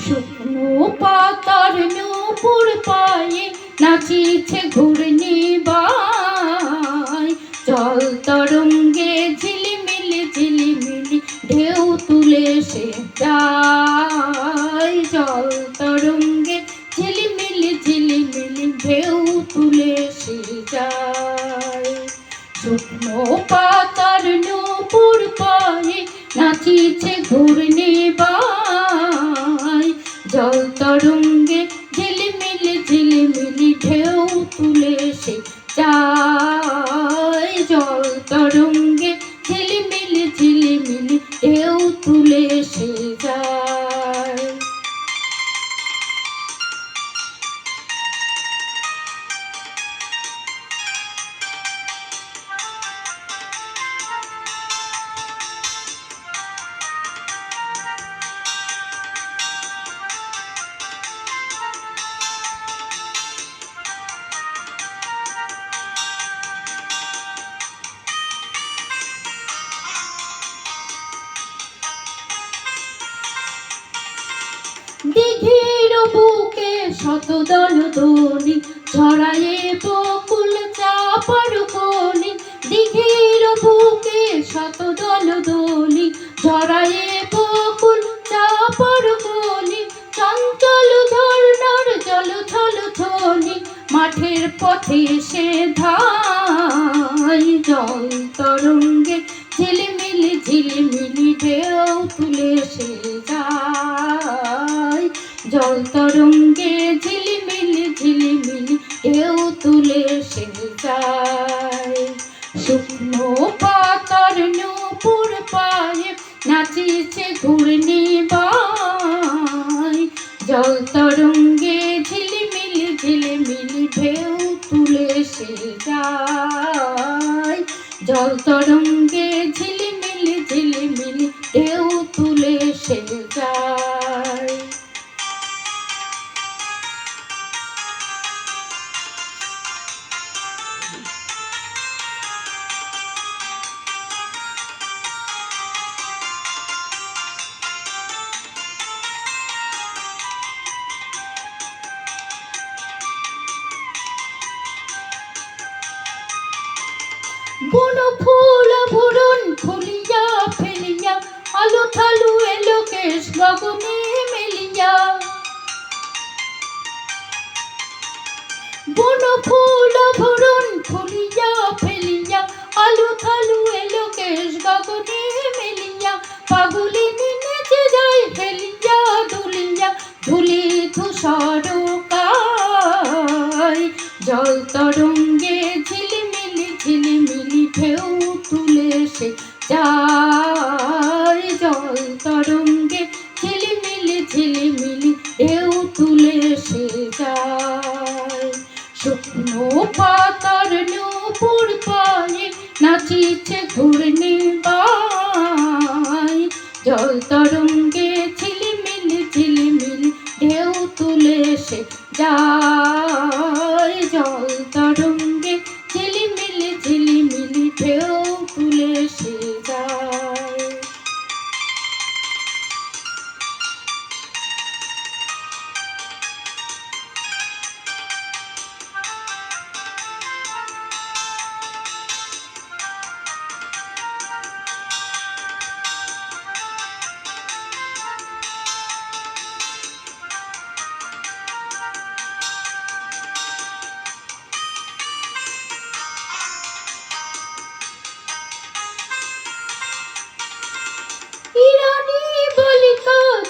শুকনো পাতার নূপুর পায়ে নাচিছে ঘূর্ণি বাই। জল তরঙ্গে ঝিলিমিলি ঝিলিমিলি ঢেউ তুলে সে যায়। জল তরঙ্গে ঝিলিমিলি ঝিলিমিলি ঢেউ তুলে সে যায়। শুকনো পাতার নূপুর পায়ে নাচিছে ঘূর্ণি বাই। জল দিঘির বুকে শত দল দলি ছড়ায়ে বকুল চাপার কলি দিঘির বুকে শত দল দলি ছড়ায়ে বকুল চাপার কলি চঞ্চল ঝর্ণার জল ছল ছলি মাঠের পথে সে ধাই জল তরঙ্গে ঝিলিমিলি ঝিলিমিলি ঢেউ তুলে সে জল তরঙ্গে ঝিলিমিলি ঝিলিমিলি ঢেউ তুলে সে শুকনো পাতার নূপুর পায়ে নাচিছে ঘূর্ণি বাই জল তরঙ্গে ঝিলিমিলি ঝিলিমিলি ঢেউ তুলে সে যায়। জল তরঙ্গে ঝিলিমিলি ঝিলিমিলি ঢেউ তুলে সে যায়। বন ফুল ভুরন খুলিয়া ফেলিয়া আলো থালু এলো কেশ গগনে মেলিয়া। বন ফুল ভুরন খুলিয়া ফেলিয়া আলু থালু এলো কেশ গগনে মেলিয়া। পাগুলি নেচে যায় ফেলিয়া দুলিয়া, ধুলি ধূসর কায়, জল তরঙ্গে ঝিলিমিলি ঢেউ তুলে সে যায় জল তরঙ্গে। ঝিলিমিলি ঝিলিমিলি ঢেউ তুলে সে যায়। শুকনো পাতার নূপুর পায়ে নাচিছে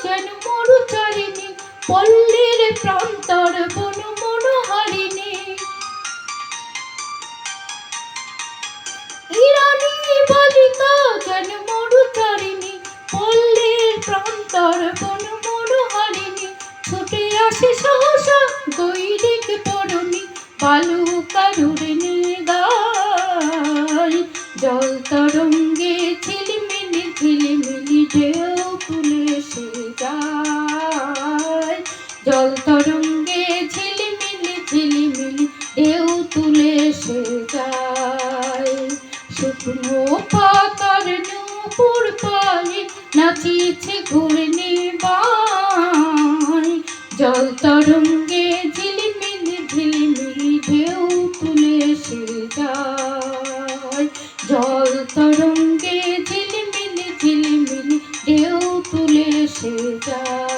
যেন মরু চারিণী পল্লীর প্রান্তর বন মনোহারিণী। ইরানি বালিকা যেন মরু চারিণী পল্লীর প্রান্তর বন মনোহারিণী। ছুটে আসে সহসা গৈরিক পরণী বালুকারুর গায় জল তরঙ্গে ঝিলিমিলি ঝিলিমিলি ঢেউ তুলে যায় জল তরঙ্গে ঝিলিমিলি ঝিলিমিলি ঢেউ তুলে সে যায়। শুকনো পাতার নূপুর পায়ে নাচিছে ঘূর্ণি বাই জল তরঙ্গে ঝিলিমিলি ঝিলিমিলি ঢেউ তুলে সে যায়। জল তরঙ্গে to die.